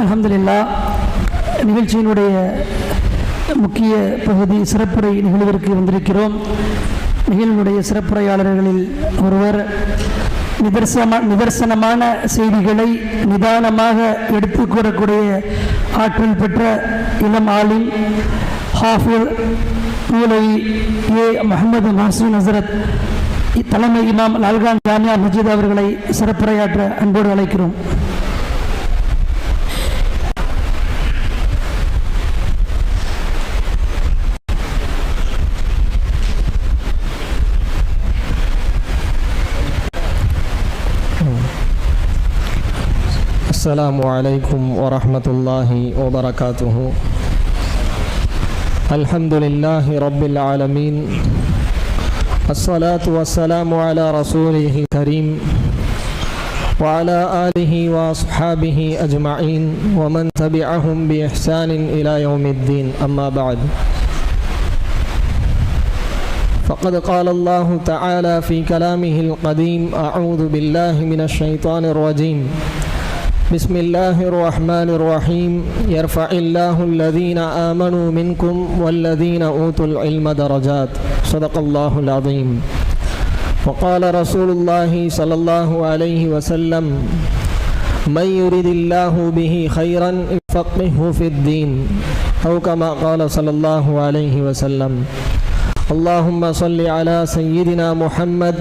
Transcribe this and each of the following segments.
அலமதுல்லா நிகழ்ச்சியினுடைய முக்கிய பகுதி சிறப்புரை நிகழ்விற்கு வந்திருக்கிறோம். நிகழ்வுடைய சிறப்புரையாளர்களில் ஒருவர் நிதர்சனமா நிதர்சனமான செய்திகளை நிதானமாக எடுத்து கூறக்கூடிய ஆற்றல் பெற்ற இளம் ஆலிம் ஹாஃபில் மூலை ஏ. முகமது மாசூன் ஹசரத் தலைமை இமாம் லால்கான் ஜாமியா மஜித் அவர்களை சிறப்புரையாற்ற அன்போடு அழைக்கிறோம். السلام عليكم ورحمة الله وبركاته. الحمد لله رب العالمين. الصلاة والسلام على رسوله الكريم وعلى آله وأصحابه أجمعين ومن تبعهم بإحسان إلى يوم الدين. أما بعد. فقد قال الله تعالى في كلامه القديم أعوذ بالله من الشيطان الرجيم. بسم الله الرحمن الرحيم يرفع الله الذين آمنوا منكم والذين أوتوا العلم درجات صدق الله العظيم وقال رسول الله صلى الله عليه وسلم من يرد الله به خيرا يفقهه في الدين أو كما قال صلى الله عليه وسلم اللهم صل على سيدنا محمد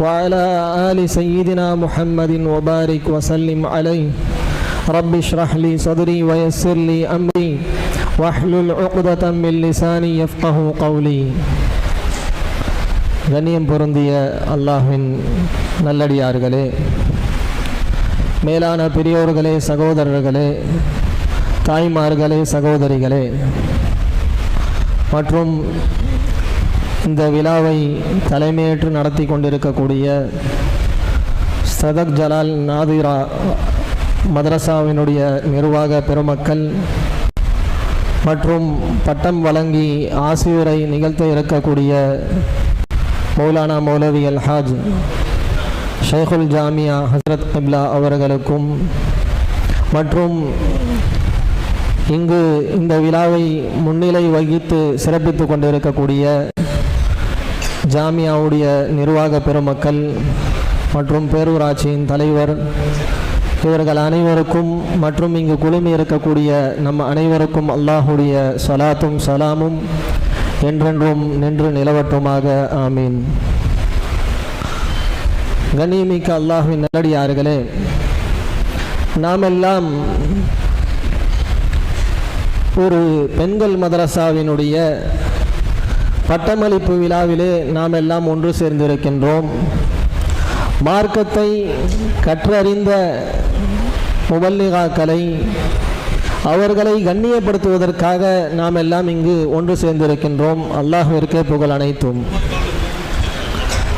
وعلى آل سيدنا محمد وبارك وسلم عليه رب اشرح لي صدري ويسر لي أمري واحلل عقدة من لساني يفقه قولي கண்ணியம் பொருந்திய அல்லாஹ்வின் நல்லடியார்களே மேலான பெரியோர்களே சகோதரர்களே தாய்மார்களே சகோதரிகளே மற்றும் இந்த விழாவை தலைமையேற்று நடத்தி கொண்டிருக்கக்கூடிய சதக் ஜலால் நாதிரா மதரசாவினுடைய நிர்வாக பெருமக்கள் மற்றும் பட்டம் வழங்கி ஆசிரியரை நிகழ்த்த இருக்கக்கூடிய மௌலானா மௌலவி அல்ஹாஜ் ஷேகுல் ஜாமியா ஹசரத் கிப்லா அவர்களுக்கும் மற்றும் இங்கு இந்த விழாவை முன்னிலை வகித்து சிறப்பித்து கொண்டிருக்கக்கூடிய ஜாமியாவுடைய நிர்வாக பெருமக்கள் மற்றும் பேரூராட்சியின் தலைவர் இவர்கள் அனைவருக்கும் மற்றும் இங்கு குழுமி இருக்கக்கூடிய நம்ம அனைவருக்கும் அல்லாஹுடைய சலாத்தும் சலாமும் என்றென்றும் நின்று நிலவட்டுமாக. ஆமீன். கண்ணியமிக்க அல்லாஹுவின் நல்லடியார்களே நாமெல்லாம் ஒரு பெண்கள் மதரசாவினுடைய பட்டமளிப்பு விழாவிலே நாம் எல்லாம் ஒன்று சேர்ந்திருக்கின்றோம். மார்க்கத்தை கற்றறிந்த முபல்லிகாக்களை அவர்களை கண்ணியப்படுத்துவதற்காக நாம் எல்லாம் இங்கு ஒன்று சேர்ந்திருக்கின்றோம். அல்லாஹுவிற்கே புகழ் அனைத்தும்.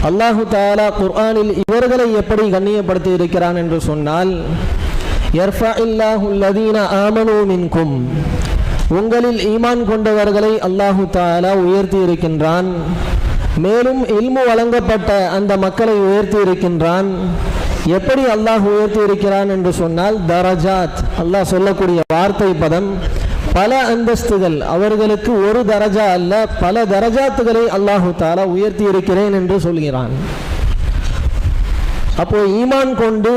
அல்லாஹு தாலா குர்ஆனில் இவர்களை எப்படி கண்ணியப்படுத்தி இருக்கிறான் என்று சொன்னால் யர்ஃபா இல்லாஹுல்லதீன ஆமனு மின்கும் உங்களில் ஈமான் கொண்டவர்களை அல்லாஹு தாலா உயர்த்தி இருக்கின்றான். மேலும் இல்மு வழங்கப்பட்ட அந்த மக்களை உயர்த்தி இருக்கின்றான். எப்படி அல்லாஹ் உயர்த்தி இருக்கிறான் என்று சொன்னால் தரஜாத் அல்லாஹ் சொல்லக்கூடிய வார்த்தை பதம் பல அந்தஸ்துகள் அவர்களுக்கு ஒரு தரஜா அல்ல பல தரஜாத்துகளை அல்லாஹு தாலா உயர்த்தி இருக்கிறேன் என்று சொல்கிறான். அப்போ ஈமான் கொண்டு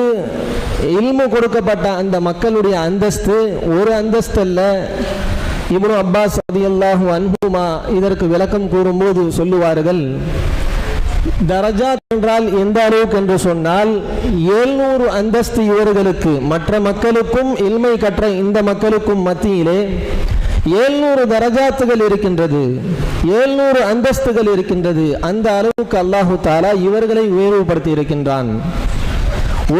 இல்மு கொடுக்கப்பட்ட அந்த மக்களுடைய அந்தஸ்து ஒரு அந்தஸ்து அல்ல இப்னு அப்பாஸ் ரதியல்லாஹு அன்புமா இதற்கு விளக்கம் கூறும்போது சொல்லுவார்கள் தரஜாத் என்றால் எந்த அளவுக்கு என்று சொன்னால் எழுநூறு அந்தஸ்து இவர்களுக்கு மற்ற மக்களுக்கும் இல்மை கற்ற இந்த மக்களுக்கும் மத்தியிலே ஏழ்நூறு தரஜாத்துகள் இருக்கின்றது. ஏழ்நூறு அந்தஸ்துகள் இருக்கின்றது. அந்த அளவுக்கு அல்லாஹு தாலா இவர்களை உயர்வுபடுத்தி இருக்கின்றான்.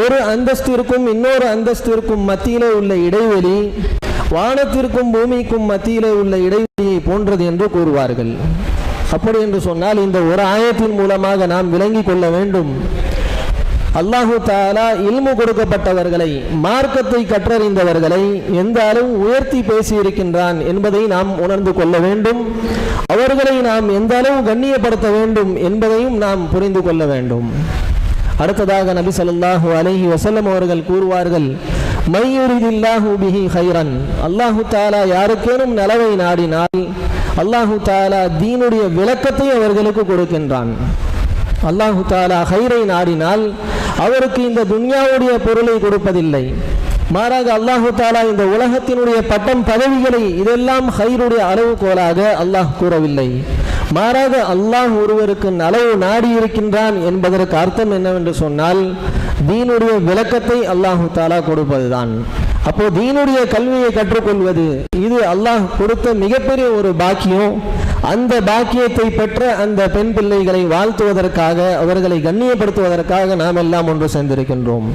ஒரு அந்தஸ்திற்கும் இன்னொரு அந்தஸ்திற்கும் மத்தியிலே உள்ள இடைவெளி வானத்திற்கும் பூமிக்கும் மத்தியிலே உள்ள இடைவெளியை போன்றது என்று கூறுவார்கள். அப்படி என்று சொன்னால் இந்த ஒரு ஆயத்தின் மூலமாக நாம் விளங்கிக் கொள்ள வேண்டும். அல்லாஹு தாலா இல்மு கொடுக்கப்பட்டவர்களை மார்க்கத்தை கற்றறிந்தவர்களை எந்த அளவு உயர்த்தி பேசியிருக்கின்றான் என்பதை நாம் உணர்ந்து கொள்ள வேண்டும். அவர்களை நாம் எந்த அளவு கண்ணியப்படுத்த வேண்டும் என்பதையும் நாம் புரிந்து கொள்ள வேண்டும். அடுத்ததாக நபி சொல்லாஹு அலஹி வசல்லம் அவர்கள் கூறுவார்கள் மையுரிதில்லாஹு பிஹி ஹைரன் அல்லாஹு தாலா யாருக்கேனும் நலவை நாடினால் அல்லாஹு தாலா தீனுடைய விளக்கத்தை அவர்களுக்கு கொடுக்கின்றான். அல்லாஹு தாலா ஹைரை நாடினால் அவருக்கு இந்த துன்யாவுடைய பொருளை கொடுப்பதில்லை. மாறாக அல்லாஹு தாலா இந்த உலகத்தினுடைய பட்டம் பதவிகளை இதெல்லாம் ஹைருடைய அளவுகோலாக அல்லாஹ் கூறவில்லை. மாறாக அல்லாஹ் ஒருவருக்கு நலவு நாடி இருக்கின்றான் என்பதற்கு அர்த்தம் என்னவென்று சொன்னால் தீனுடைய விளக்கத்தை அல்லாஹு தாலா கொடுப்பதுதான். அப்போ தீனுடைய கல்வியை கற்றுக்கொள்வது இது அல்லாஹ் கொடுத்த மிகப்பெரிய ஒரு பாக்கியம். அந்த பாக்கியத்தை பெற்ற அந்த பெண் பிள்ளைகளை வாழ்த்துவதற்காக அவர்களை கண்ணியப்படுத்துவதற்காக நாம் எல்லாம் ஒன்று சேர்ந்திருக்கின்றோம்.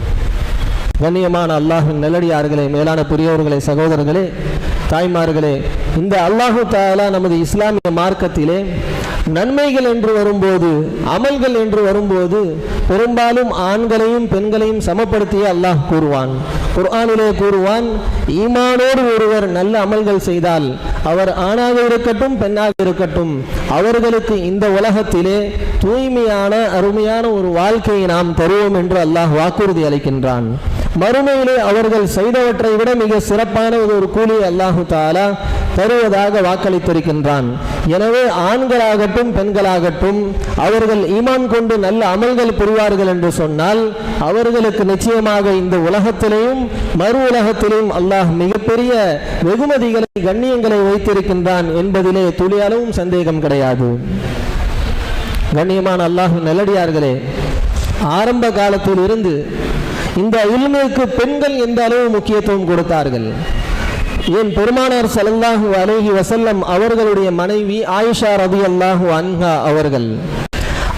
கண்ணியமான அல்லாஹின் நல்லடியார்களே மேலான பெரியவர்களே சகோதரர்களே தாய்மார்களே இந்த அல்லாஹு தாலா நமது இஸ்லாமிய மார்க்கத்திலே நன்மைகள் என்று வரும்போது அமல்கள் என்று வரும்போது பெரும்பாலும் ஆண்களையும் பெண்களையும் சமப்படுத்தியே அல்லாஹ் கூறுவான். குர்ஆனிலே கூறுவான் ஈமானோடு ஒருவர் நல்ல அமல்கள் செய்தால் அவர் ஆணாக இருக்கட்டும் பெண்ணாக இருக்கட்டும் அவர்களுக்கு இந்த உலகத்திலே தூய்மையான அருமையான ஒரு வாழ்க்கையை நாம் தருவோம் என்று அல்லாஹ் வாக்குறுதி அளிக்கின்றான். மறுமையிலே அவர்கள் செய்தவற்றை விட மிக சிறப்பான ஒரு கூலி அல்லாஹு தாலா தருவதாக வாக்களித்திருக்கின்றான். எனவே ஆண்களாகட்டும் பெண்களாகட்டும் அவர்கள் ஈமான் கொண்டு நல்ல அமல்கள் புரிவார்கள் என்று சொன்னால் அவர்களுக்கு நிச்சயமாக இந்த உலகத்திலேயும் மறு உலகத்திலேயும் அல்லாஹ் மிகப்பெரிய வெகுமதிகளை கண்ணியங்களை வைத்திருக்கின்றான் என்பதிலே துளியளவும் சந்தேகம் கிடையாது. கண்ணியமான அல்லாஹ் நல்லடியார்களே ஆரம்ப காலத்தில் இருந்து இந்த இல்மைக்கு பெண்கள் எந்த அளவு முக்கியத்துவம் கொடுத்தார்கள்? ஏன் பெருமானார் ஸல்லல்லாஹு அலைஹி வசல்லம் அவர்களுடைய மனைவி ஆயிஷா ரதியல்லாஹு அன்ஹா அவர்கள்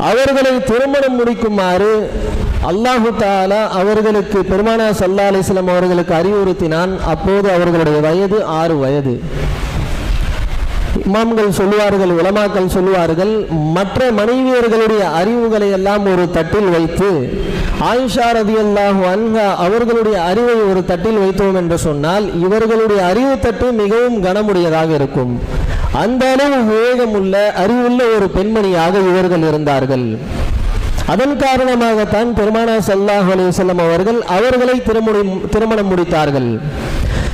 அவர்களை திருமணம் முடிக்குமாறு அல்லாஹு தாலா அவர்களுக்கு பெருமானார் சல்லா அலிஸ்லாம் அவர்களுக்கு அறிவுறுத்தினான். அப்போது அவர்களுடைய வயது ஆறு வயது. இமாம்கள் சொல்லுவார்கள் உலமாக்கள் சொல்லுவார்கள் மற்ற மனைவியர்களுடைய அறிவுகளை எல்லாம் ஒரு தட்டில் வைத்து ஆயிஷா ரதியல்லாஹு அன்ஹா அவர்களுடைய அறிவை ஒரு தட்டில் வைத்தோம் என்று சொன்னால் இவர்களுடைய அறிவு தட்டு மிகவும் கனமுடையதாக இருக்கும். அந்த அளவு வேகமுள்ள அறிவுள்ள ஒரு பெண்மணியாக இவர்கள் இருந்தார்கள். அதன் காரணமாகத்தான் பெருமானா சல்லாஹ் அலி அவர்கள் அவர்களை திருமணம் திருமணம் முடித்தார்கள்.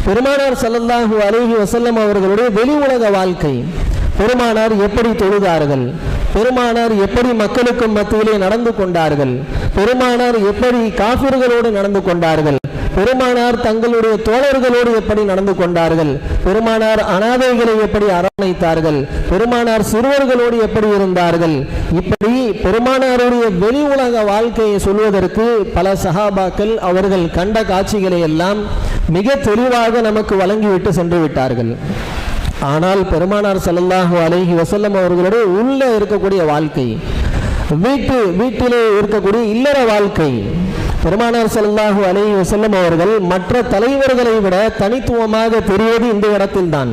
பெருமானார் ஸல்லல்லாஹு அலைஹி வசல்லம் அவர்களுடைய வெளி உலக வாழ்க்கை. பெருமானார் எப்படி தொழுதார்கள்? பெருமானார் எப்படி மக்களுக்கும் மத்தியிலே நடந்து கொண்டார்கள்? பெருமானார் எப்படி காபிர்களோடு நடந்து கொண்டார்கள்? பெருமானார் தங்களுடைய தோழர்களோடு எப்படி நடந்து கொண்டார்கள்? பெருமானார் அனாதைகளை எப்படி அரவணைத்தார்கள்? பெருமானார் சிறுவர்களோடு எப்படி இருந்தார்கள்? இப்படி பெருமானாருடைய வெளி உலக வாழ்க்கையை சொல்வதற்கு பல சகாபாக்கள் அவர்கள் கண்ட காட்சிகளை எல்லாம் மிக தெளிவாக நமக்கு வழங்கிவிட்டு சென்று விட்டார்கள். ஆனால் பெருமானார் செல்லல்லாஹு அலைஹி வசல்லம் அவர்களுடைய உள்ள இருக்கக்கூடிய வாழ்க்கை வீட்டு வீட்டிலே இருக்கக்கூடிய இல்லற வாழ்க்கை பெருமானார் ஸல்லல்லாஹு அலைஹி செல்லும் அவர்கள் மற்ற தலைவர்களை விட தனித்துவமாக தெரிவது இந்த இடத்தில்தான்.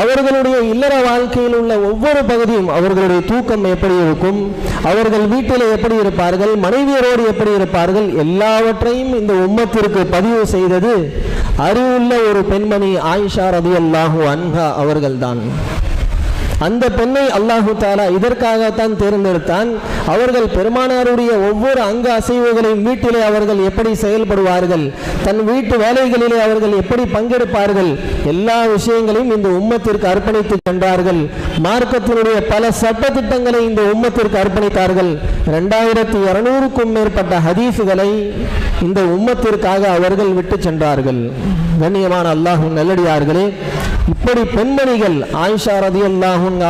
அவர்களுடைய இல்லற வாழ்க்கையில் உள்ள ஒவ்வொரு பகுதியும் அவர்களுடைய தூக்கம் எப்படி இருக்கும் அவர்கள் வீட்டில் எப்படி இருப்பார்கள் மனைவியரோடு எப்படி இருப்பார்கள் எல்லாவற்றையும் இந்த உம்மத்திற்கு பதிவு செய்தது அறிவுள்ள ஒரு பெண்மணி ஆயிஷா ரதியல்லாஹு அன்ஹா அவர்கள்தான். அந்த பெண்ணை அல்லாஹு தாலா இதற்காகத்தான் தேர்ந்தெடுத்தான். அவர்கள் பெருமானாருடைய ஒவ்வொரு அங்க அசைவுகளையும் வீட்டிலே அவர்கள் எப்படி செயல்படுவார்கள் தன் வீட்டு வேலைகளிலே அவர்கள் எப்படி பங்கெடுப்பார்கள் எல்லா விஷயங்களையும் இந்த உம்மத்திற்கு அர்ப்பணித்து சென்றார்கள் மார்க்கத்தினுடைய பல சட்ட திட்டங்களை இந்த உம்மத்திற்கு அர்ப்பணித்தார்கள். இரண்டாயிரத்தி இருநூறுக்கும் மேற்பட்ட ஹதீஸுகளை இந்த உம்மத்திற்காக அவர்கள் விட்டு சென்றார்கள். கண்ணியமான அல்லாஹு நல்லடியார்களே இப்படி பெண்மணிகள் ஆயிஷா ரதி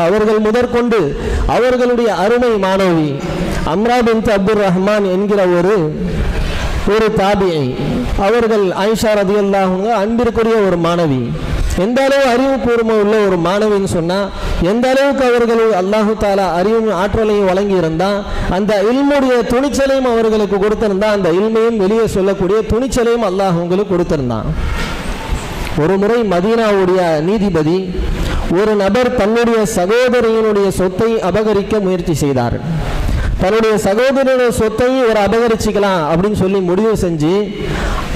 அவர்கள் முதற்கொண்டு அவர்களுடைய அருமை மாணவி அம்ரா பின் அப்துல் ரஹ்மான் என்கிற ஒரு ஒரு தாபியை அவர்கள் ஆயிஷா ரதி அன்பிற்குரிய ஒரு மாணவி. எந்த அளவு அறிவுபூர்வம் உள்ள ஒரு மாணவின்னு சொன்னால் எந்த அளவுக்கு அவர்கள் அல்லாஹு தாலா அறிவும் ஆற்றலையும் வழங்கி இருந்தால் அந்த இல்முடைய துணிச்சலையும் அவர்களுக்கு கொடுத்திருந்தா அந்த இல்மையும் வெளியே சொல்லக்கூடிய துணிச்சலையும் அல்லாஹ் உங்களுக்கு கொடுத்திருந்தான். ஒரு முறை மதீனாவுடைய நீதிபதி ஒரு நபர் தன்னுடைய சகோதரியினுடைய சொத்தை அபகரிக்க முயற்சி செய்தார். தன்னுடைய சகோதரனுடைய சொத்தை ஒரு அபகரிச்சுக்கலாம் அப்படின்னு சொல்லி முடிவு செஞ்சு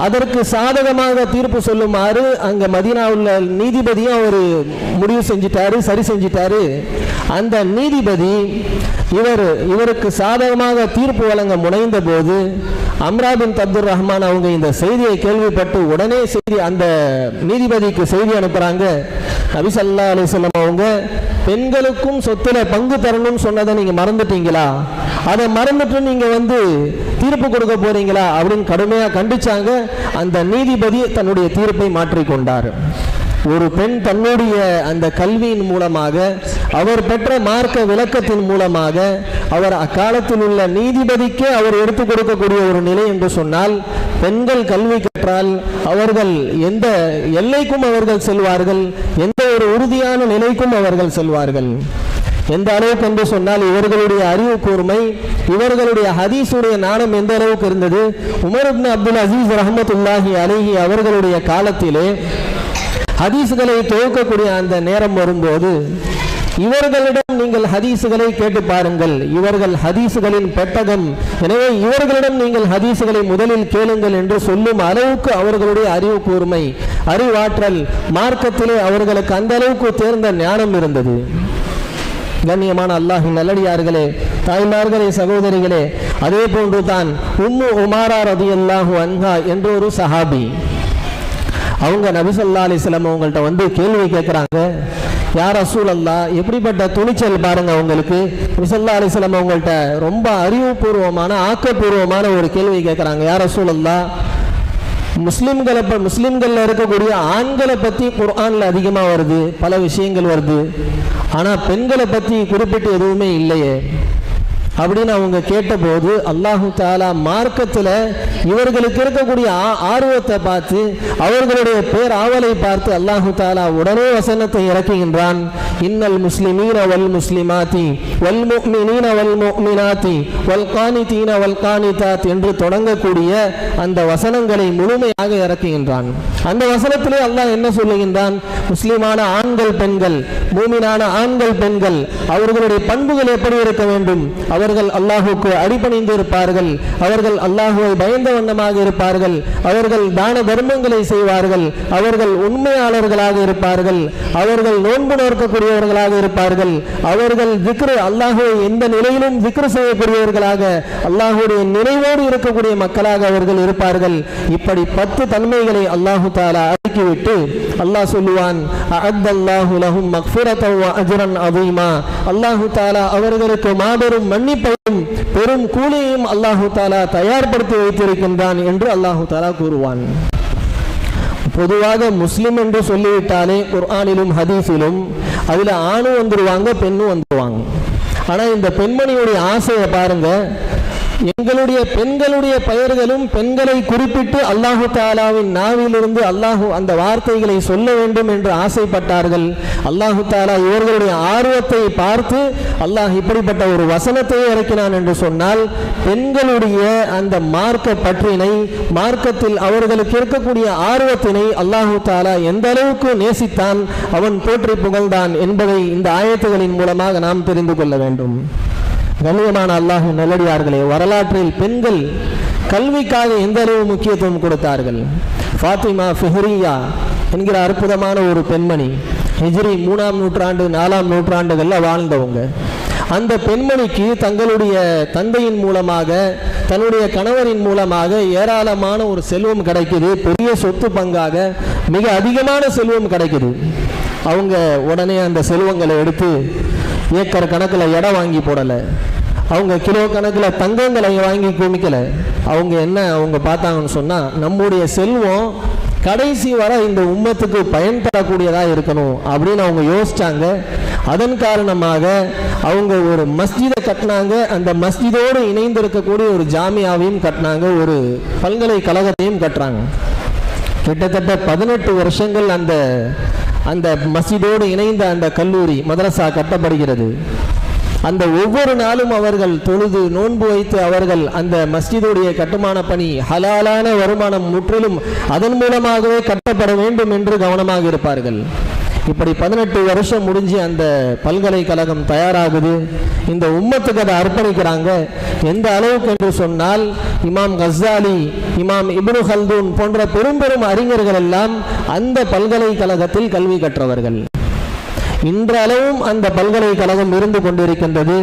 அதற்கு சாதகமாக தீர்ப்பு சொல்லுமாறு அங்க உள்ள நீதிபதியும் அவர் முடிவு செஞ்சிட்டாரு சரி செஞ்சிட்டாரு. அந்த நீதிபதி இவர் இவருக்கு சாதகமாக தீர்ப்பு வழங்க முனைந்த போது அம்ராபின் தப்துர் ரஹ்மான் அவங்க இந்த செய்தியை கேள்விப்பட்டு உடனே செய்தி அந்த நீதிபதிக்கு செய்தி அனுப்புறாங்க. நபிசல்லா அலிசல்லம் அவங்க பெண்களுக்கும் சொத்துல பங்கு தரணும்னு சொன்னதை நீங்க மறந்துட்டீங்களா? அதை மறந்துட்டு நீங்க வந்து தீர்ப்பு கொடுக்க போறீங்களா? அப்படின்னு கடுமையா கண்டிச்சாங்க. அந்த நீதிபதி தன்னுடைய தீர்ப்பை மாற்றிக்கொண்டார். ஒரு பெண் தன்னுடைய அந்த கல்வியின் மூலமாக அவர் பெற்ற மார்க்க விளக்கத்தின் மூலமாக அவர் அக்காலத்தில் உள்ள நீதிபதிக்கே அவர் எடுத்துக் கொடுக்கக்கூடிய ஒரு நிலை என்று சொன்னால் பெண்கள் கல்வி கற்றால் அவர்கள் எந்த எல்லைக்கும் அவர்கள் செல்வார்கள் எந்த ஒரு உறுதியான நிலைக்கும் அவர்கள் செல்வார்கள். எந்த அளவுக்கு என்று சொன்னால் இவர்களுடைய அறிவு கூர்மை இவர்களுடைய ஹதீஸுடைய நாணம் எந்த அளவுக்கு இருந்தது? உமர் அப்துல் அசீஸ் ரஹமத்துல்லாஹி அலிஹி அவர்களுடைய காலத்திலே ஹதீஸுகளை துவக்கக்கூடிய அந்த நேரம் வரும்போது இவர்களிடம் நீங்கள் ஹதீசுகளை கேட்டு பாருங்கள். இவர்கள் ஹதீஸுகளின் பெட்டகம். எனவே இவர்களிடம் நீங்கள் ஹதீஸுகளை முதலில் கேளுங்கள் என்று சொல்லும் அளவுக்கு அவர்களுடைய அறிவு கூர்மை அறிவாற்றல் மார்க்கத்திலே அவர்களுக்கு அந்த அளவுக்கு தேர்ந்த ஞானம் இருந்தது. கண்ணியமான அல்லாஹின் நல்லடியார்களே தாய்மார்களே சகோதரிகளே அதே போன்று தான் உம்மு உமாரா ரதி அல்லாஹு அன்ஹா என்ற ஒரு சஹாபி. அவங்க நபிசல்லா அலிஸ்லாம் அவங்கள்ட்ட வந்து கேள்வி கேட்குறாங்க யார் அசூல் அல்லா எப்படிப்பட்ட துணிச்சல் பாருங்க அவங்களுக்கு நபிசல்லா அலிஸ்லாம் அவங்கள்ட்ட ரொம்ப அறிவுபூர்வமான ஆக்கப்பூர்வமான ஒரு கேள்வி கேட்குறாங்க யார் அசூல் அல்லா முஸ்லிம்களை இப்போ முஸ்லீம்களில் இருக்கக்கூடிய ஆண்களை பற்றி குர்ஆனில் அதிகமாக வருது பல விஷயங்கள் வருது. ஆனால் பெண்களை பற்றி குறிப்பிட்டு எதுவுமே இல்லையே. அப்படின்னு அவங்க கேட்டபோது அல்லாஹு தாலா மார்க்கத்தில் இவர்களுக்கு இருக்கக்கூடிய ஆர்வத்தை பார்த்து அவர்களுடைய பேர் ஆவலை பார்த்து அல்லாஹு தாலா உடனே வசனத்தை இறக்குகின்றான். இன்னல் முஸ்லிமீன வல் முஸ்லிமாத்தி வல் முக்மினீன வல் முக்மினாத்தி வல் காணித்தீன வல் காணித்தாத் என்று தொடங்கக்கூடிய அந்த வசனங்களை முழுமையாக இறக்குகின்றான். அந்த வசனத்திலே அல்லாஹ் என்ன சொல்லுகின்றான்? முஸ்லிமான ஆண்கள் பெண்கள் மூமினான ஆண்கள் பெண்கள் அவர்களுடைய பண்புகள் எப்படி இருக்க வேண்டும்? அவர் அவர்கள் அல்லாஹுக்கு அடிபணிந்து இருப்பார்கள் அவர்கள் அல்லாஹுவை பயந்த வண்ணமாக இருப்பார்கள். அவர்கள் தான தர்மங்களை செய்வார்கள். அவர்கள் உண்மையாளர்களாக இருப்பார்கள். அவர்கள் நோன்பு நோக்கக்கூடியவர்களாக இருப்பார்கள். அவர்கள் திக்ரு அல்லாஹுவை எந்த நிலையிலும் திக்ரு செய்யக்கூடியவர்களாக அல்லாஹுடைய நினைவோடு இருக்கக்கூடிய மக்களாக அவர்கள் இருப்பார்கள். இப்படி பத்து தன்மைகளை அல்லாஹு தாலா அடுக்கிவிட்டு அல்லாஹ் சொல்லுவான் அஅத்தல்லாஹு லஹும் மக்ஃபிரத்தன் வ அதீமா அல்லாஹு தாலா அவர்களுக்கு மாபெரும் மன்னிப்பையும் பெரும் கூலியையும் அல்லாஹு தாலா தயார்படுத்தி வைத்திருக்கின்றான் என்று அல்லாஹு தாலா கூறுவான். பொதுவாக முஸ்லிம் என்று சொல்லிவிட்டாலே குர்ஆனிலும் ஹதீஸிலும் அதுல ஆணும் வந்துருவாங்க பெண்ணும் வந்துருவாங்க. ஆனா இந்த பெண்மணியுடைய ஆசையை பாருங்க எங்களுடைய பெண்களுடைய பெயர்களும் பெண்களை குறிப்பிட்டு அல்லாஹு தாலாவின் நாவிலிருந்து அல்லாஹு அந்த வார்த்தைகளை சொல்ல வேண்டும் என்று ஆசைப்பட்டார்கள். அல்லாஹு தாலா இவர்களுடைய ஆர்வத்தை பார்த்து அல்லாஹ் இப்படிப்பட்ட ஒரு வசனத்தை இறக்கினான் என்று சொன்னால் பெண்களுடைய அந்த மார்க்க பற்றினை மார்க்கத்தில் அவர்களுக்கு இருக்கக்கூடிய ஆர்வத்தினை அல்லாஹு தாலா எந்த அளவுக்கு நேசித்தான் அவன் போற்றி புகழ்ந்தான் என்பதை இந்த ஆயத்துகளின் மூலமாக நாம் தெரிந்து கொள்ள வேண்டும். கண்ணியமான அல்லாஹ் நல்லடியார்களே வரலாற்றில் பெண்கள் கல்விக்காக எந்த அளவு முக்கியத்துவம் கொடுத்தார்கள்? ஃபாத்திமா ஃபெஹரியா என்கிற அற்புதமான ஒரு பெண்மணி ஹிஜ்ரி மூணாம் நூற்றாண்டு நாலாம் நூற்றாண்டுகளில் வாழ்ந்தவங்க. அந்த பெண்மணிக்கு தங்களுடைய தந்தையின் மூலமாக தன்னுடைய கணவரின் மூலமாக ஏராளமான ஒரு செல்வம் கிடைக்குது. பெரிய சொத்து பங்காக மிக அதிகமான செல்வம் கிடைக்குது. அவங்க உடனே அந்த செல்வங்களை எடுத்து ஏக்கர் கணக்கில் இடம் வாங்கி போடலை. அவங்க கிலோ கணக்கில் தங்கங்களை வாங்கி குமிக்கலை அவங்க என்ன அவங்க பார்த்தாங்கன்னு சொன்னால் நம்முடைய செல்வம் கடைசி வர இந்த உம்மத்துக்கு பயன் தரக்கூடியதாக இருக்கணும் அப்படின்னு அவங்க யோசிச்சாங்க. அதன் காரணமாக அவங்க ஒரு மஸ்ஜிதை கட்டினாங்க. அந்த மஸ்ஜிதோடு இணைந்து இருக்கக்கூடிய ஒரு ஜாமியாவையும் கட்டினாங்க. ஒரு பல்கலைக்கழகத்தையும் கட்டுறாங்க. கிட்டத்தட்ட பதினெட்டு வருஷங்கள் அந்த அந்த மஸ்ஜிதோடு இணைந்த அந்த கல்லூரி மதரசா கட்டப்படுகிறது. அந்த ஒவ்வொரு நாளும் அவர்கள் தொழுது நோன்பு வைத்து அவர்கள் அந்த மஸ்ஜிதுடைய கட்டுமான பணி ஹலாலான வருமானம் முற்றிலும் அதன் மூலமாகவே கட்டப்பட வேண்டும் என்று கவனமாக இருப்பார்கள். இப்படி பதினெட்டு வருஷம் முடிஞ்சு அந்த பல்கலைக்கழகம் தயாராகுது. இந்த உம்மத்துக்கு அதை அர்ப்பணிக்கிறாங்க. எந்த அளவுக்கு என்று சொன்னால் இமாம் கஸ்ஸாலி இமாம் இப்னு ஹல்தூன் போன்ற பெரும் பெரும் அறிஞர்கள் எல்லாம் அந்த பல்கலைக்கழகத்தில் கல்வி கற்றவர்கள். இன்றளவும் அந்த பல்கலைக்கழகம் இருந்து கொண்டிருக்கின்றது.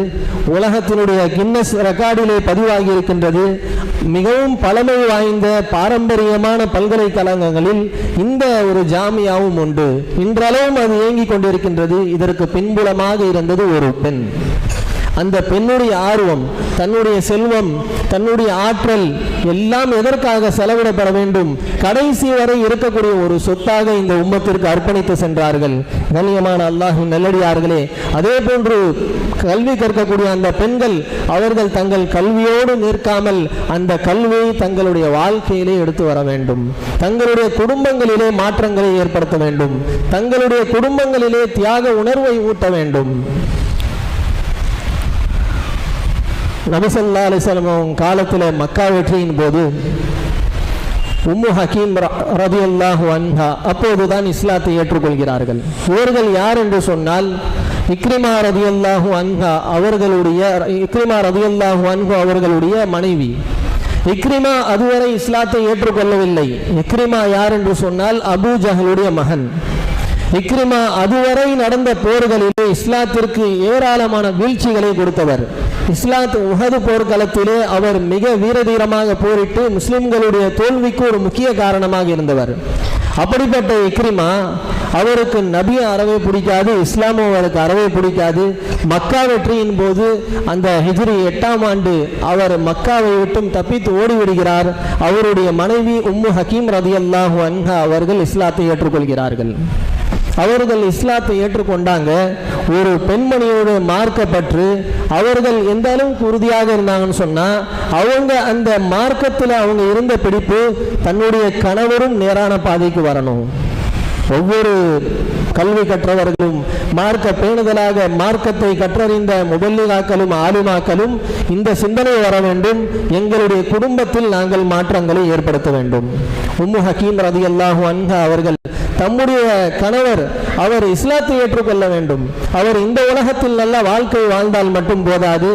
உலகத்தினுடைய கின்னஸ் ரெக்கார்டிலே பதிவாகி இருக்கின்றது மிகவும் பழமை வாய்ந்த பாரம்பரியமான பல்கலைக்கழகங்களில் இந்த ஒரு ஜாமியாவும் உண்டு. இன்றளவும் அது இயங்கிக் கொண்டிருக்கின்றது. இதற்கு பின்புலமாக இருந்தது ஒரு பெண். அந்த பெண்ணுடைய ஆர்வம் தன்னுடைய செல்வம் தன்னுடைய ஆற்றல் எல்லாம் எதற்காக செலவிடப்பட வேண்டும்? கடைசி வரை இருக்கக்கூடிய ஒரு சொத்தாக இந்த உம்மத்திற்கு அர்ப்பணித்து சென்றார்கள். கண்ணியமான அல்லாஹின் நல்லடியார்களே அதே போன்று கல்வி கற்கக்கூடிய அந்த பெண்கள் அவர்கள் தங்கள் கல்வியோடு நிற்காமல் அந்த கல்வியை தங்களுடைய வாழ்க்கையிலே எடுத்து வர வேண்டும். தங்களுடைய குடும்பங்களிலே மாற்றங்களை ஏற்படுத்த வேண்டும். தங்களுடைய குடும்பங்களிலே தியாக உணர்வை ஊட்ட வேண்டும். நபிசல்லா அலிஸ்லாம் அவங்க காலத்தில் மக்கா வெற்றியின் போது உம்மு ஹக்கீம் ரதி அல்லாஹு அன்ஹா அப்போதுதான் இஸ்லாத்தை ஏற்றுக்கொள்கிறார்கள். இவர்கள் யார் என்று சொன்னால் இக்ரிமா ரதி அல்லாஹு அன்ஹா அவர்களுடைய இக்ரிமா ரதி அல்லாஹு அன்ஹு அவர்களுடைய மனைவி. இக்ரிமா அதுவரை இஸ்லாத்தை ஏற்றுக்கொள்ளவில்லை. இக்ரிமா யார் என்று சொன்னால் அபூ ஜஹலுடைய மகன். இக்ரிமா அதுவரை நடந்த போர்களிலே இஸ்லாத்திற்கு ஏராளமான வீழ்ச்சிகளை கொடுத்தவர். இஸ்லாத் உகது போர்க்களத்திலே அவர் மிக வீரதீரமாக போரிட்டு முஸ்லிம்களுடைய தோல்விக்கு ஒரு முக்கிய காரணமாக இருந்தவர். அப்படிப்பட்ட இக்ரிமா அவருக்கு நபியை அறவே பிடிக்காது இஸ்லாமும் அவருக்கு அறவே பிடிக்காது. மக்கா வெற்றியின் போது அந்த ஹிஜ்ரி எட்டாம் ஆண்டு அவர் மக்காவை விட்டும் தப்பித்து ஓடிவிடுகிறார். அவருடைய மனைவி உம்மு ஹக்கீம் ரதியல்லாஹு அன்ஹா அவர்கள் இஸ்லாத்தை ஏற்றுக்கொள்கிறார்கள். அவர்கள் இஸ்லாத்தை ஏற்றுக்கொண்டாங்க. ஒரு பெண்மணியோடு மார்க்கப்பற்று அவர்கள் எந்த அளவுக்கு உறுதியாக இருந்தாங்கன்னு சொன்னா அவங்க அந்த மார்க்கத்தில் அவங்க இருந்த பிடிப்பு தன்னுடைய கணவரும் நேரான பாதைக்கு வரணும். ஒவ்வொரு கல்வி கற்றவர்களும் மார்க்க பேணுதலாக மார்க்கத்தை கற்றறிந்த முபல்லிகாக்களும் ஆலிமாக்களும் இந்த சிந்தனை வர வேண்டும். எங்களுடைய குடும்பத்தில் நாங்கள் மாற்றங்களை ஏற்படுத்த வேண்டும். உம்மு ஹக்கீம் ரதி அல்லாஹு அன்ஹா அவர்கள் தம்முடைய கணவர் அவர் இஸ்லாத்தை ஏற்றுக்கொள்ள வேண்டும். அவர் இந்த உலகத்தில் நல்ல வாழ்க்கை வாழ்ந்தால் மட்டும் போதாது.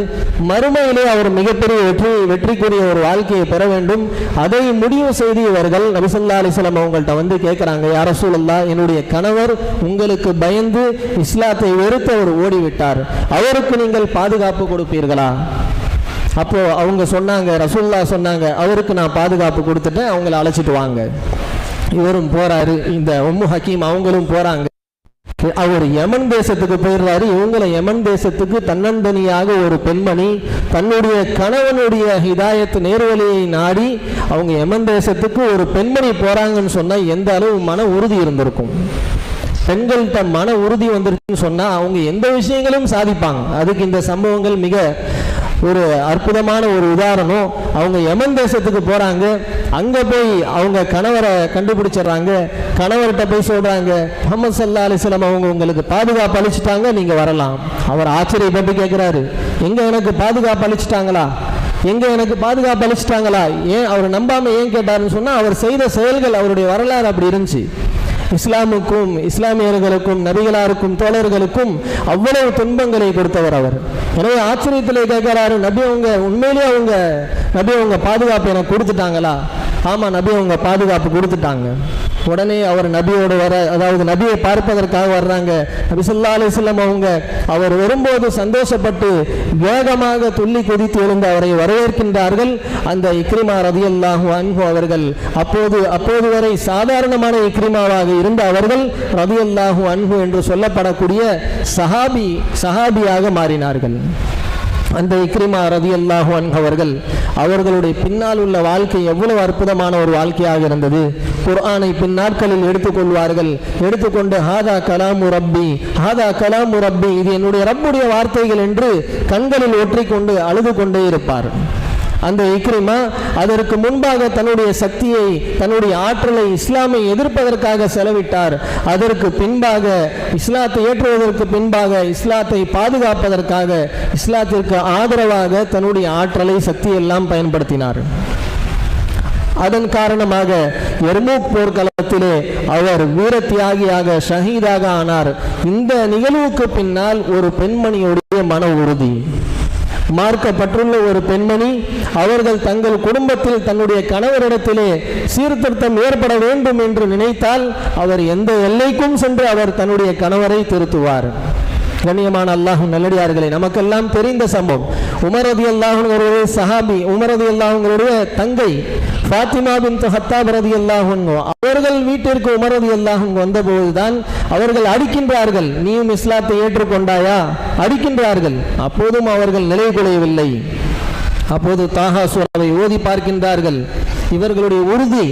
மறுமையிலே அவர் மிகப்பெரிய வெற்றி வெற்றிக்குரிய ஒரு வாழ்க்கையை பெற வேண்டும். அதை முடிவு செய்து இவர்கள் நபிசல்லா அலிஸ்லாம் அவங்கள்ட்ட வந்து கேட்குறாங்க யார சூழல்லா என்னுடைய கணவர் உங்களுக்கு பயந்து இஸ்லாத்தை வெறுத்து அவர் ஓடிவிட்டார். அவருக்கு நீங்கள் பாதுகாப்பு கொடுப்பீர்களா? அப்போ அவங்க சொன்னாங்க ரசூல்லா சொன்னாங்க அவருக்கு நான் பாதுகாப்பு கொடுத்துட்டேன் அவங்கள அழைச்சிட்டு வாங்க. இவரும் போறாரு. இந்த உம்மு ஹக்கீம் அவங்களும் போறாங்க. அவர் யமன் தேசத்துக்கு போயிடுறாரு. இவங்களை யமன் தேசத்துக்கு தன்னந்தனியாக ஒரு பெண்மணி தன்னுடைய கணவனுடைய ஹிதாயத்து நேர்வழியை நாடி அவங்க யமன் தேசத்துக்கு ஒரு பெண்மணி போறாங்கன்னு சொன்னா எந்த அளவு மன உறுதி இருந்திருக்கும்? பெண்கள்கிட்ட மன உறுதி வந்துருச்சுன்னு சொன்னா அவங்க எந்த விஷயங்களும் சாதிப்பாங்க. அதுக்கு இந்த சம்பவங்கள் மிக ஒரு அற்புதமான ஒரு உதாரணம். அவங்க யமன் தேசத்துக்கு போகிறாங்க அங்கே போய் அவங்க கணவரை கண்டுபிடிச்சிடுறாங்க. கணவர்கிட்ட போய் சொல்கிறாங்க முகமது சல்லா அலிஸ்லாம் அவங்க உங்களுக்கு பாதுகாப்பு அளிச்சிட்டாங்க நீங்கள் வரலாம். அவர் ஆச்சரியப்பட்டு கேட்குறாரு எங்கே எனக்கு பாதுகாப்பு அளிச்சிட்டாங்களா? எங்க எனக்கு பாதுகாப்பு அளிச்சிட்டாங்களா? ஏன் அவர் நம்பாம ஏன் கேட்டாருன்னு சொன்னா அவர் செய்த செயல்கள் அவருடைய வரலாறு அப்படி இருந்துச்சு. இஸ்லாமுக்கும் இஸ்லாமியர்களுக்கும் நபிகளாருக்கும் தோழர்களுக்கும் அவ்வளவு துன்பங்களை கொடுத்தவர் அவர். எனவே ஆச்சரியத்தில் கேட்கிறாரு நபி அவங்க உண்மையிலேயே அவங்க நபி அவங்க பாதுகாப்பு எனக்கு கொடுத்துட்டாங்களா? ஆமாம் நபி அவங்க பாதுகாப்பு கொடுத்துட்டாங்க. உடனே அவர் நபியோடு வர அதாவது நபியை பார்ப்பதற்காக வர்றாங்க. நபிசுல்லா சொல்லா அவங்க அவர் வரும்போது சந்தோஷப்பட்டு வேகமாக துள்ளி குதித்து எழுந்து அவரை வரவேற்கின்றார்கள். அந்த இக்ரிமா ரதியல்லாஹு அன்பு அவர்கள் அப்போது அப்போது வரை சாதாரணமான இக்ரிமாவாக இருந்த அவர்கள் ரதியல்லாஹு அன்பு என்று சொல்லப்படக்கூடிய சஹாபி சஹாபியாக மாறினார்கள். அந்த இக்ரிமா ரதி அல்லாஹு அவர்கள் அவர்களுடைய பின்னால் உள்ள வாழ்க்கை எவ்வளவு அற்புதமான ஒரு வாழ்க்கையாக இருந்தது. குர்ஆனை பின் நாட்களில் எடுத்துக்கொள்வார்கள் எடுத்துக்கொண்டு ஹாதா கலாமு ரப்பி ஹாதா கலாமு ரப்பி. இது என்னுடைய ரப்புடைய வார்த்தைகள் என்று கண்களில் ஒற்றிக்கொண்டு அழுது கொண்டே இருப்பார். அந்த இக்ரிமா அதற்கு முன்பாக தன்னுடைய சக்தியை தன்னுடைய ஆற்றலை இஸ்லாமை எதிர்ப்பதற்காக செலவிட்டார். அதற்கு பின்பாக இஸ்லாத்தை ஏற்றுவதற்கு பின்பாக இஸ்லாத்தை பாதுகாப்பதற்காக இஸ்லாத்திற்கு ஆதரவாக தன்னுடைய ஆற்றலை சக்தியெல்லாம் பயன்படுத்தினார். அதன் காரணமாக எர்மூக் போர்க்களத்திலே அவர் வீர தியாகியாக ஷஹீதாக ஆனார். இந்த நிகழ்வுக்கு பின்னால் ஒரு பெண்மணியுடைய மன உறுதி. மார்க்கப்பட்டுள்ள ஒரு பெண்மணி அவர்கள் தங்கள் குடும்பத்தில் தன்னுடைய கணவரிடத்திலே சீர்திருத்தம் ஏற்பட வேண்டும் என்று நினைத்தால் அவர் எந்த எல்லைக்கும் சென்று அவர் தன்னுடைய கணவரை திருத்துவார். கண்ணியமான அல்லாஹும் நல்லடியார்களே நமக்கெல்லாம் தெரிந்த சம்பவம். உமரதி அல்லாஹுடைய சஹாபி உமரதி அல்லாஹுங்களுடைய தங்கை ஃபாத்திமா பின் ஹத்தாப் ரதி அல்லாஹுங்கோ அவர்கள் வீட்டிற்கு உமரதி அல்லாஹுங்க வந்தபோதுதான் அவர்கள் அடிக்கின்றார்கள். நீயும் இஸ்லாத்தை ஏற்றுக்கொண்டாயா? அடிக்கின்றார்கள். அப்போதும் அவர்கள் நிலை குலையவில்லை அப்போது தாஹா சூறாவை ஓதி பார்க்கின்றார்கள். இவர்களுடைய உறுதி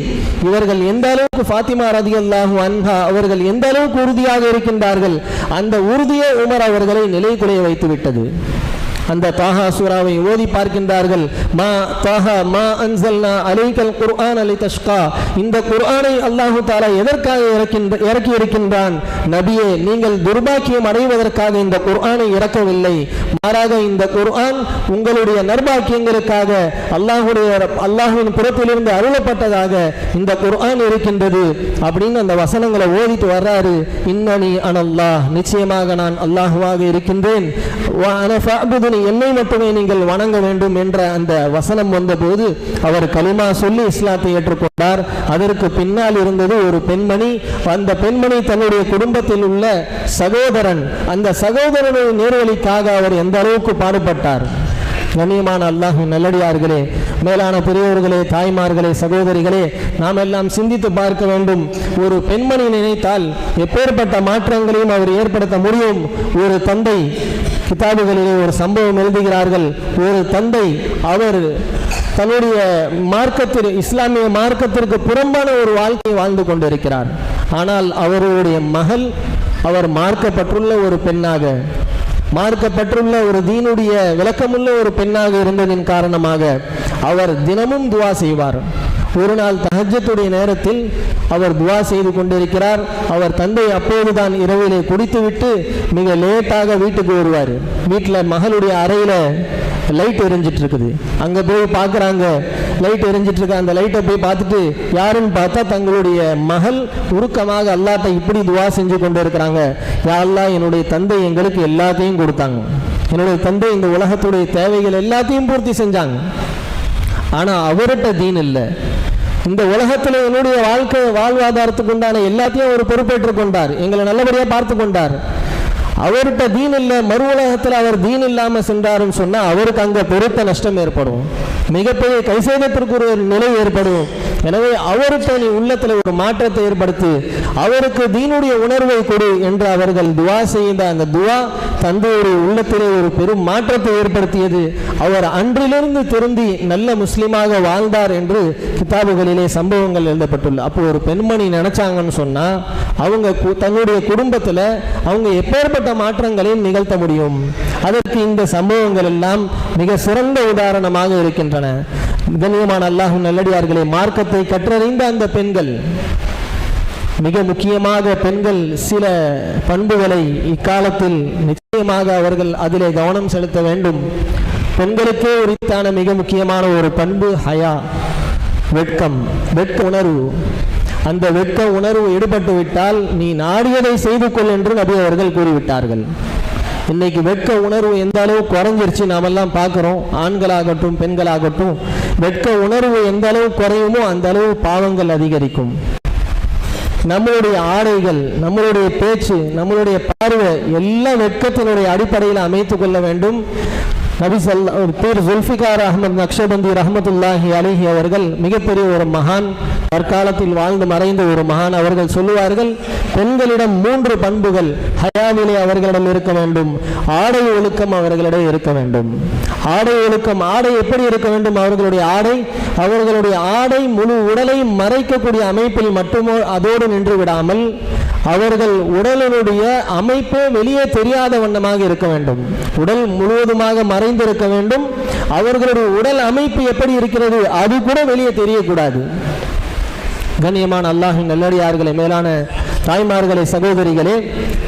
இவர்கள் எந்த அளவுக்கு ஃபாத்திமா ரதியல்லாஹு அன்ஹா அவர்கள் எந்த அளவுக்கு உறுதியாக இருக்கின்றார்கள் அந்த உறுதியே உமர் அவர்களை நிலை குறைய வைத்து விட்டது அந்த தாஹா சூராவை ஓதி பார்க்கின்றார்கள். மா தாஹா மா அன்சல்னா அலைக்கல் குர்ஆன் அலி தஷ்கா இந்த குர்ஆனை அல்லாஹு தாலா எதற்காக இறக்கின்ற இறக்கி இருக்கின்றான்? நபியே நீங்கள் துர்பாக்கியம் அடைவதற்காக இந்த குர்ஆனை இறக்கவில்லை. மாறாக இந்த குர்ஆன் உங்களுடைய நர்பாக்கியங்களுக்காக அல்லாஹுடைய அல்லாஹுவின் புறத்திலிருந்து அருளப்பட்டதாக இந்த குர்ஆன் இருக்கின்றது. அப்படின்னு அந்த வசனங்களை ஓதிட்டு வர்றாரு. இன்னனி அனல்லாஹ் நிச்சயமாக நான் அல்லாஹுவாக இருக்கின்றேன். என்னை மட்டுமே நீங்கள் வணங்க வேண்டும் என்ற அந்த வசனம் வந்தபோது அவர் கலிமா சொல்லி இஸ்லாத்தை ஏற்றுக்கொண்டார். அதற்கு பின்னால் இருந்தது ஒரு பெண்மணி. அந்த பெண்மணி தன்னுடைய குடும்பத்தில் உள்ள சகோதரன். அந்த சகோதரனுடைய நேர்வழிக்காக அவர் எந்த அளவுக்கு பாடுபட்டார்? கண்ணியமான அல்லாஹு நல்லடியார்களே மேலான பெரியோர்களே தாய்மார்களே சகோதரிகளே நாம் எல்லாம் சிந்தித்து பார்க்க வேண்டும். ஒரு பெண்மணி நினைத்தால் எப்பேற்பட்ட மாற்றங்களையும் அவர் ஏற்படுத்த முடியும். ஒரு தந்தை கிதாபுகளிலே ஒரு சம்பவம் எழுதுகிறார்கள். ஒரு தந்தை அவர் தன்னுடைய மார்க்கத்தில் இஸ்லாமிய மார்க்கத்திற்கு புறம்பான ஒரு வாழ்க்கை வாழ்ந்து கொண்டிருக்கிறார். ஆனால் அவருடைய மகள் அவர் மார்க்கப்பட்டுள்ள ஒரு பெண்ணாக மார்க்கப்பட்டுள்ள ஒரு தீனுடைய விளக்கமுள்ள ஒரு பெண்ணாக இருந்ததின் காரணமாக அவர் தினமும் துவா செய்வார். ஒரு நாள் தஹஜத்துடைய நேரத்தில் அவர் துவா செய்து கொண்டிருக்கிறார். அவர் தந்தை அப்போதுதான் இரவிலே குடித்துவிட்டு மிக லேட்டாக வீட்டுக்கு வருவார். வீட்டில் மகளுடைய அறையில் லைட் எரிஞ்சிட்டு இருக்குது அங்கே போய் பார்க்குறாங்க. லைட் எரிஞ்சிட்டு இருக்க அந்த லைட்டை போய் பார்த்துட்டு யாருன்னு பார்த்தா தங்களுடைய மகள் உருக்கமாக அல்லாட்ட இப்படி துவா செஞ்சு கொண்டு இருக்கிறாங்க யாரெல்லாம் என்னுடைய தந்தை எங்களுக்கு எல்லாத்தையும் கொடுத்தாங்க. என்னுடைய தந்தை இந்த உலகத்துடைய தேவைகள் எல்லாத்தையும் பூர்த்தி செஞ்சாங்க. ஆனால் அவர்கிட்ட தீன் இல்லை. இந்த உலகத்தில் என்னுடைய வாழ்க்கை வாழ்வாதாரத்துக்கு உண்டான எல்லாத்தையும் அவர் பொறுப்பேற்றுக் கொண்டார். எங்களை நல்லபடியாக பார்த்து கொண்டார். அவர்கிட்ட தீன் இல்லை மறு உலகத்தில் அவர் தீன் இல்லாமல் சென்றாருன்னு சொன்னால் அவருக்கு அங்கே பெருத்த நஷ்டம் ஏற்படும். மிகப்பெரிய கைசேதத்திற்கு ஒரு நிலை ஏற்படும். எனவே அவருக்கு நீ உள்ளத்தில் ஒரு மாற்றத்தை ஏற்படுத்தி அவருக்கு தீனுடைய உணர்வை கொடு என்று அவர்கள் துவா செய்த அந்த துவா தந்தையுடைய உள்ளத்திலே ஒரு பெரும் மாற்றத்தை ஏற்படுத்தியது. அவர் அன்றிலிருந்து திருந்தி நல்ல முஸ்லீமாக வாழ்ந்தார் என்று கிதாபுகளிலே சம்பவங்கள் எழுதப்பட்டுள்ளது. அப்போ ஒரு பெண்மணி நினைச்சாங்கன்னு சொன்னா அவங்க கு- தன்னுடைய குடும்பத்தில் அவங்க எப்பேற்பட்ட மாற்றங்களையும் நிகழ்த்த முடியும்? அதற்கு இந்த சம்பவங்கள் எல்லாம் மிக சிறந்த உதாரணமாக இருக்கின்றன. கண்ணியமான அல்லாஹ் நல்லடியார்களே மார்க்கத்தை கற்றறிந்த அந்த பெண்கள் மிக முக்கியமாக பெண்கள் சில பண்புகளை இக்காலத்தில் நிச்சயமாக அவர்கள் அதிலே கவனம் செலுத்த வேண்டும். பெண்களுக்கே உரித்தான மிக முக்கியமான ஒரு பண்பு ஹயா வெட்கம் வெட்க உணர்வு. அந்த வெட்க உணர்வு ஈடுபட்டு விட்டால் நீ நாடியதை செய்து கொள் என்று நபி அவர்கள் கூறிவிட்டார்கள். இன்னைக்கு வெட்க உணர்வு எந்த அளவு குறைஞ்சிருச்சு நாமெல்லாம் பார்க்குறோம். ஆண்களாகட்டும் பெண்களாகட்டும் வெட்க உணர்வு எந்த அளவு குறையுமோ அந்த அளவு பாவங்கள் அதிகரிக்கும். நம்மளுடைய ஆடைகள் நம்மளுடைய பேச்சு நம்மளுடைய பார்வை எல்லாம் வெட்கத்தினுடைய அடிப்படையில் அமைத்துக் கொள்ள வேண்டும். நபி பேர் ஜுல்ஃபிகார் அஹமத் நக்ஷபந்தி ரஹமத்துல்லாஹி அலிஹி அவர்கள் மிகப்பெரிய ஒரு மகான் தற்காலத்தில் வாழ்ந்து மறைந்த ஒரு மகான் அவர்கள் சொல்லுவார்கள் பெண்களிடம் மூன்று பண்புகள் ஹயாவிலே அவர்களிடம் இருக்க வேண்டும் ஆடை ஒழுக்கம் அவர்களிடம் இருக்க வேண்டும். ஆடை ஒழுக்கம் ஆடை எப்படி இருக்க வேண்டும்? அவர்களுடைய ஆடை அவர்களுடைய ஆடை முழு உடலை மறைக்கக்கூடிய அமைப்பில் மட்டுமோ அதோடு நின்று விடாமல் அவர்கள் உடலினுடைய அமைப்பே வெளியே தெரியாத வண்ணமாக இருக்க வேண்டும். உடல் முழுவதுமாக மறைந்திருக்க வேண்டும். அவர்களுடைய உடல் அமைப்பு எப்படி இருக்கிறது அது கூட வெளியே தெரியக்கூடாது. கண்ணியமான அல்லாஹின் நல்லடியார்களை மேலான தாய்மார்களே சகோதரிகளே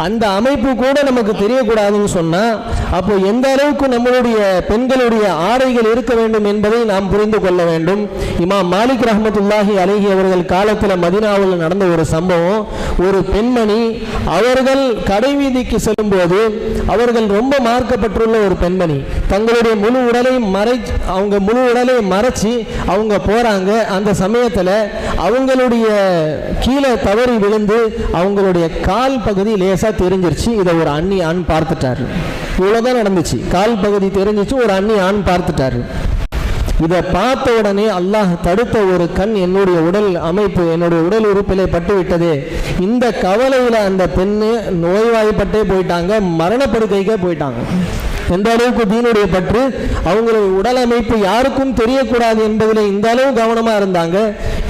அந்த அமைப்பு கூட நமக்கு தெரியக்கூடாதுன்னு சொன்னால் அப்போ எந்த அளவுக்கு நம்மளுடைய பெண்களுடைய ஆடைகள் இருக்க வேண்டும் என்பதை நாம் புரிந்து கொள்ள வேண்டும். இமாம் மாலிக் ரஹமத்துல்லாஹி அழகி அவர்கள் காலத்தில் மதினாவில் நடந்த ஒரு சம்பவம். ஒரு பெண்மணி அவர்கள் கடை வீதிக்கு செல்லும்போது அவர்கள் ரொம்ப மார்க்கப்பட்டுள்ள ஒரு பெண்மணி. தங்களுடைய முழு உடலையும் மறை அவங்க முழு உடலையும் மறைச்சி அவங்க போறாங்க. அந்த சமயத்தில் அவங்களுடைய கீழே தவறி விழுந்து அவங்களுடைய கால் பகுதி லேசா தெரிஞ்சிருச்சு. இதை ஒரு அண்ணி ஆண் பார்த்துட்டாரு. இவ்வளவுதான் நடந்துச்சு. கால் பகுதி தெரிஞ்சிச்சு ஒரு அண்ணி ஆண் பார்த்துட்டாரு. இதை பார்த்த உடனே அல்லாஹ் தடுத்த ஒரு கண் என்னுடைய உடல் அமைப்பு என்னுடைய உடல் உறுப்பிலே பட்டு விட்டதே. இந்த கவலையில் அந்த பெண்ணு நோய்வாய்ப்பட்டே போயிட்டாங்க மரணப்படுக்கைக்கே போயிட்டாங்க. எந்த அளவுக்கு தீனுடைய பற்று அவங்களுடைய உடல் அமைப்பு யாருக்கும் தெரியக்கூடாது என்பதில் இந்த அளவு கவனமாக இருந்தாங்க.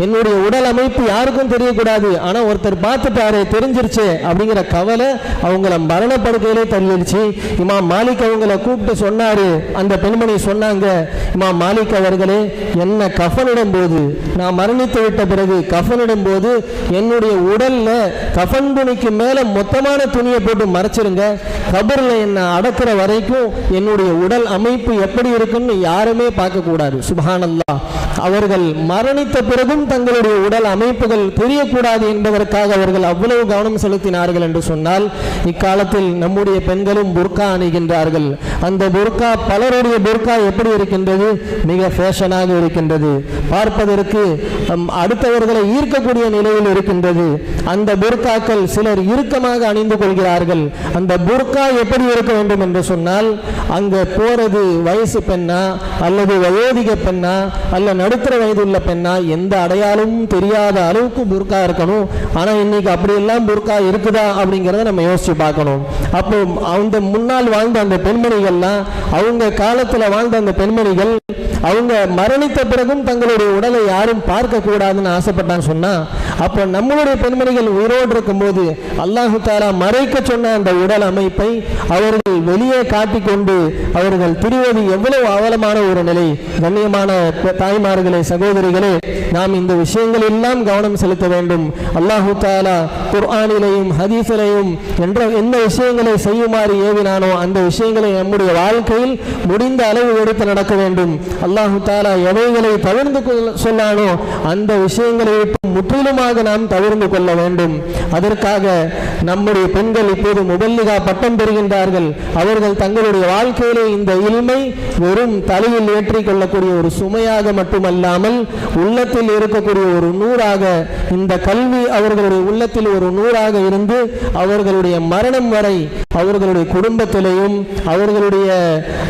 என்னுடைய உடல் அமைப்பு யாருக்கும் தெரியக்கூடாது ஆனால் ஒருத்தர் பார்த்துட்டாரு தெரிஞ்சிருச்சு அப்படிங்கிற கவலை அவங்கள மரணப்படுக்கையிலே தள்ளிடுச்சு. இமாம் மாலிக் அவங்கள கூப்பிட்டு சொன்னாரு. அந்த பெண்மணி சொன்னாங்க இமாம் மாலிக் அவர்களே என்ன கஃனிடும் போது நான் மரணித்து விட்ட பிறகு கஃனிடும் போது என்னுடைய உடல்ல கஃன் துணிக்கு மேல மொத்தமான துணியை போட்டு மறைச்சிருங்க. கபர்ல என்ன அடக்கிற வரைக்கும் என்னுடைய உடல் அமைப்பு எப்படி இருக்குன்னு யாருமே பார்க்கக்கூடாது. அவர்கள் மரணித்த பிறகும் தங்களுடைய உடல் அமைப்புகள் தெரியக்கூடாது என்பதற்காக அவர்கள் அவ்வளவு கவனம் செலுத்தினார்கள் என்று சொன்னால் இக்காலத்தில் நம்முடைய பெண்களும் புர்கா அணிகின்றார்கள். அந்த புர்கா பலருடைய புர்கா எப்படி இருக்கின்றது? மிக ஃபேஷனாக இருக்கின்றது. பார்ப்பதற்கு அடுத்தவர்களை ஈர்க்கக்கூடிய நிலையில் இருக்கின்றது. அந்த புர்காக்கள் சிலர் இறுக்கமாக அணிந்து கொள்கிறார்கள். அந்த புர்கா எப்படி இருக்க வேண்டும் என்று சொன்னால் அங்கே போறது வயசு பெண்ணா அல்லது வயோதிக பெண்ணா அல்ல நடுத்தர வயது உள்ள பெண்ணா எந்த அடையாளமும் தெரியாத அளவுக்கு புர்கா இருக்கணும். ஆனால் இன்னைக்கு அப்படியெல்லாம் புர்கா இருக்குதா அப்படிங்கிறத நம்ம யோசிச்சு பார்க்கணும். அப்போ அந்த முன்னால் வாழ்ந்த அந்த பெண்மணிகள்லாம் அவங்க காலத்தில் வாழ்ந்த அந்த பெண்மணிகள் அவங்க மரணித்த பிறகும் தங்களுடைய உடலை யாரும் பார்க்க கூடாதுன்னு ஆசைப்பட்டான்னு சொன்னா அப்போ நம்மளுடைய பெண்மணிகள் உயிரோடு இருக்கும்போது அல்லாஹு தாலா மறைக்க சொன்ன அந்த உடல் அமைப்பை அவர்கள் வெளியே காட்டிக்கொண்டு அவர்கள் திரிவது எவ்வளவு அவலமான ஒரு நிலை. கண்ணியமான தாய்மார்களே சகோதரிகளே நாம் இந்த விஷயங்கள் எல்லாம் கவனம் செலுத்த வேண்டும். அல்லாஹு தாலா குர்ஆனிலையும் ஹதீஸிலையும் என்ற என்ன விஷயங்களை செய்யுமாறு ஏவினானோ அந்த விஷயங்களை நம்முடைய வாழ்க்கையில் முடிந்த அளவு எடுத்து நடக்க வேண்டும். அல்லாஹு தாலா எவைகளை தவிர்ந்து சொன்னானோ அந்த விஷயங்களை முற்றிலுமாக நாம் தவிர்ந்து கொள்ள வேண்டும். அதற்காக நம்முடைய பெண்கள் இப்போது முபல்லிகா பட்டம் பெறுகின்றார்கள். அவர்கள் தங்களுடைய வாழ்க்கையிலே இந்த இல்மை வெறும் தலையில் ஏற்றிக்கொள்ளக்கூடிய ஒரு சுமையாக மட்டுமல்லாமல் உள்ளத்தில் இருக்கக்கூடிய ஒரு நூறாக இந்த கல்வி அவர்களுடைய உள்ளத்தில் ஒரு நூறாக இருந்து அவர்களுடைய மரணம் வரை அவர்களுடைய குடும்பத்திலையும் அவர்களுடைய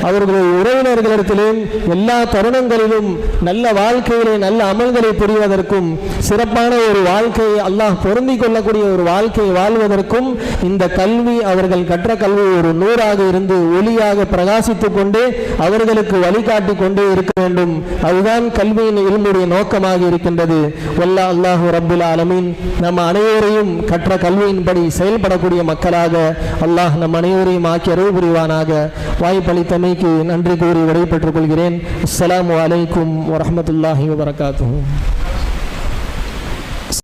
அவர்களுடைய உறவினர்களிடத்திலும் எல்லா தருணங்களிலும் நல்ல வாழ்க்கையிலே நல்ல அமல்களை புரிவதற்கும் சிறப்பான ஒரு வாழ்க்கையை அல்லாஹ் பொருந்தி கொள்ளக்கூடிய ஒரு வாழ்க்கையை வாழ்வதற்கும் இந்த கல்வி அவர்கள் கற்ற கல்வி ஒரு நூறாக இருந்து ஒளியாக பிரகாசித்துக் கொண்டு அவர்களுக்கு வழிகாட்டி கொண்டே இருக்க வேண்டும். அதுதான் கல்வியின் இருமுடைய நோக்கமாக இருக்கின்றது. வல்லா அல்லாஹு ரபுல் ஆலமீன். நம் அனைவரையும் கற்ற கல்வியின்படி செயல்படக்கூடிய மக்களாக அல்லாஹ் நம் அனைவரையும் ஆக்கி அருள் புரிவானாக. வாய்ப்பளித்தமைக்கு நன்றி கூறி விடைபெற்றுக் கொள்கிறேன். அஸ்லாம் வலைக்கும் வரமத்துல்லாஹி வபரகாத்துஹு.